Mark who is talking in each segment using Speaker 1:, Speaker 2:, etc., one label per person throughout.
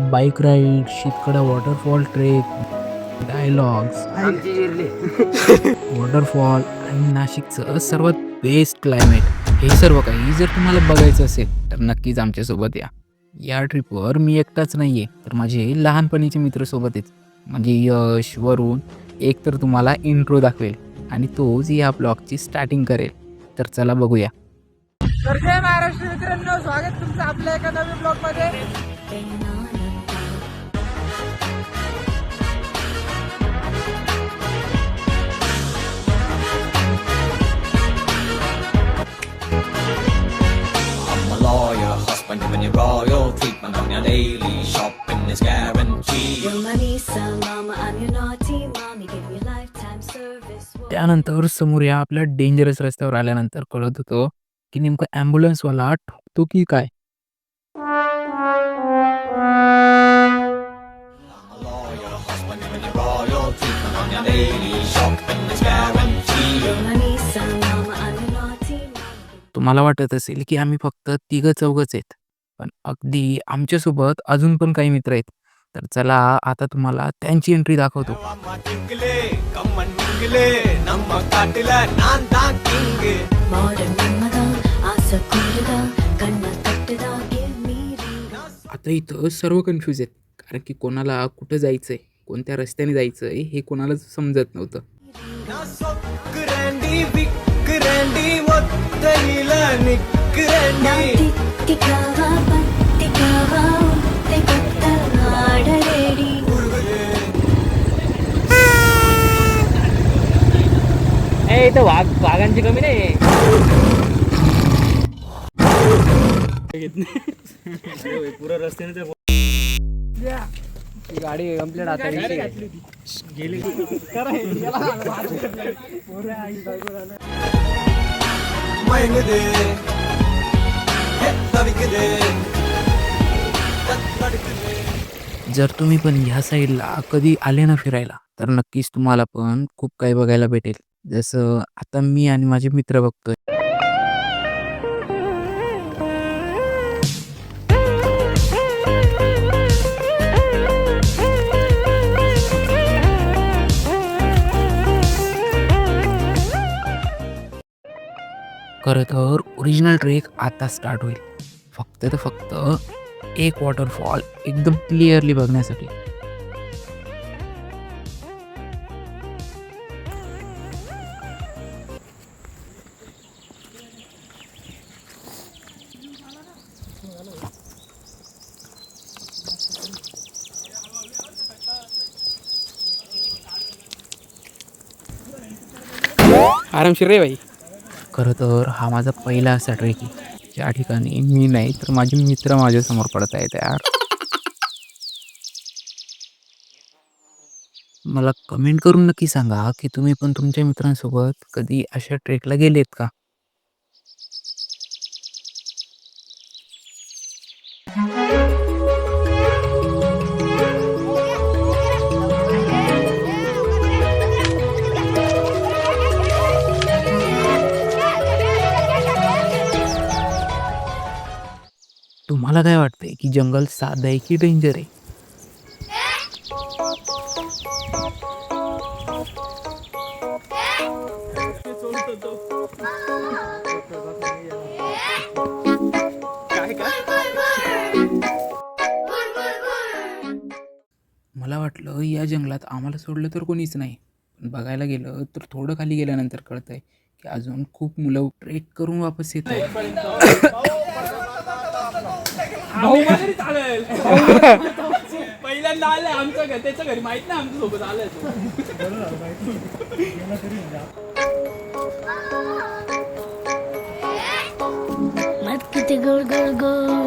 Speaker 1: Bike ride Shitkada waterfall trek dialogues waterfall आणि नाशिकचं सर्वात बेस्ट क्लायमेट हे सर्व काही जर तुम्हाला बघायचं असेल तर नक्कीच आमच्यासोबत या. या ट्रिपवर मी एकटाच नाही आहे तर माझे लहानपणीचे मित्र सोबत आहेत. म्हणजे यश वरून एक तर तुम्हाला इंट्रो दाखवेल आणि तोच या ब्लॉगची स्टार्टिंग करेल. तर चला बघूया.
Speaker 2: तर जय महाराष्ट्र मित्रांनो स्वागत तुमचं आपल्या एका नवीन blog
Speaker 3: lawyer, husband when you're royal. Treatment on your daily shopping is guaranteed.
Speaker 4: Your money's so mama, I'm your naughty mommy, give you lifetime service.
Speaker 1: त्यानंतर समोर या आपल्या डेंजरस रस्त्यावर आल्यानंतर कळत होतं की नेमकं ॲम्ब्युलन्सवाला ठोकतो की काय
Speaker 3: when you're your.
Speaker 4: Your your.
Speaker 1: तुम्हाला वाटत असेल की आम्ही फक्त तिघं चौघच आहेत पण अगदी आमच्यासोबत अजून पण काही मित्र आहेत. तर चला आता तुम्हाला त्यांची एंट्री दाखवतो. आता इथं सर्व कन्फ्यूज आहेत. कारण की कोणाला कुठं जायचंय कोणत्या रस्त्याने जायचंय हे कोणालाच समजत नव्हतं.
Speaker 2: ए इथं वाघ वाघांची कमी नाही. गाडी कंप्लेंट आता गेली.
Speaker 1: जर तुम्ही पण ह्या साईडला कधी आले ना फिरायला तर नक्कीच तुम्हाला पण खूप काही बघायला भेटेल. जसं आता मी आणि माझे मित्र बघतोय. खरं तर ओरिजिनल ट्रेक आता स्टार्ट होईल. फक्त तर फक्त एक वॉटरफॉल एकदम क्लिअरली बघण्यासाठी.
Speaker 2: आरामशीर रे भाई.
Speaker 1: खरं तर हा माझा पहिला असा ट्रेक या ठिकाणी मी नाही तर माझे मित्र माझ्यासमोर पडत आहेत यार. मला कमेंट करून नक्की सांगा की तुम्ही पण तुमच्या मित्रांसोबत कधी अशा ट्रेकला गेलेत का? तुम्हाला काय वाटतंय की जंगल साधं आहे की डेंजर आहे? मला वाटलं या जंगलात आम्हाला सोडलं तर कोणीच नाही. पण बघायला गेलं तर थोडं खाली गेल्यानंतर कळतंय की अजून खूप मुलं ट्रेक करून वापस येत चालेल
Speaker 2: पहिल्यांदा आलं आमच्या घर त्याच्या घरी माहीत नाही आमच्यासोबत आलाय
Speaker 4: मत किती गोड गोड गोड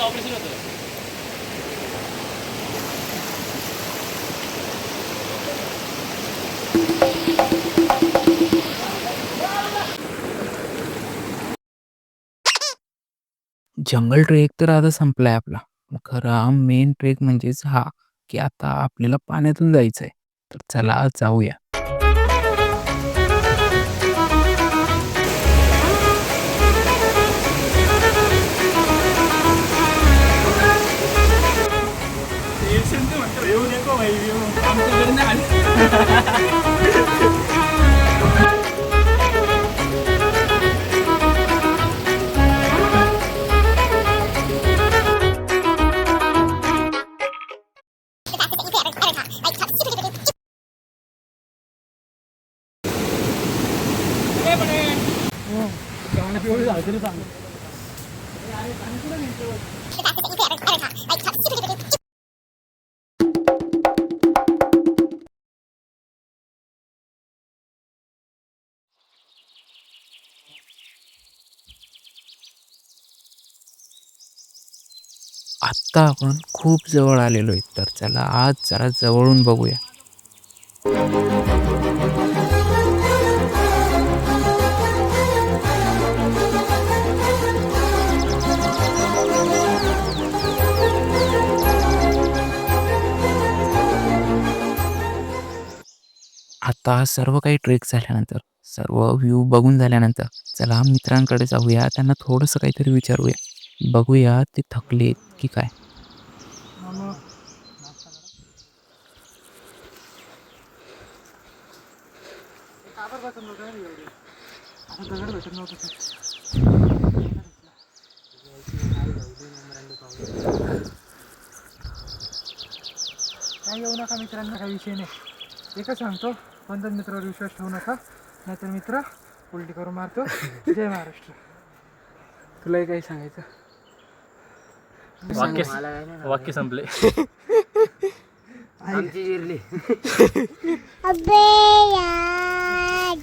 Speaker 2: ऑपरेशन होतं
Speaker 1: जंगल ट्रेक तर आता संपलाय आपला. खरा मेन ट्रेक म्हणजेच हा की आता आपल्याला पाण्यातून जायचंय. तर चला जाऊया. आत्ता आपण खूप जवळ आलेलो आहे तर चला आज जरा जवळून बघूया. आता सर्व काही ट्रेक झाल्यानंतर सर्व व्ह्यू बघून झाल्यानंतर चला मित्रांकडे जाऊया. त्यांना थोडंसं काहीतरी विचारूया. बघूया ते थकलेत की काय.
Speaker 2: काय येऊ नका मित्रांना काही विषय नाही. एकच सांगतो. कोणत्याच मित्रावर विश्वास ठेवू नका. नाहीतर मित्र उलटी करून मारतो. जय महाराष्ट्र. तुलाही काही सांगायचं?
Speaker 5: वाक्य वाक्य संपले.
Speaker 4: अबे यार.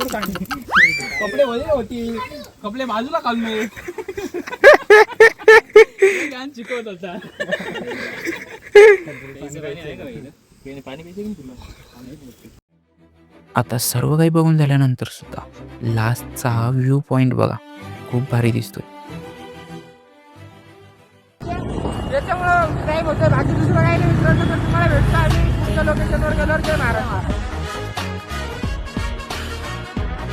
Speaker 5: कपडे मध्ये होती. कपडे बाजूला काढले शिकवत होता.
Speaker 1: आता सर्व काही बघून झाल्यानंतर सुद्धा लास्टचा व्ह्यू पॉईंट बघा. खूप भारी दिसतोय.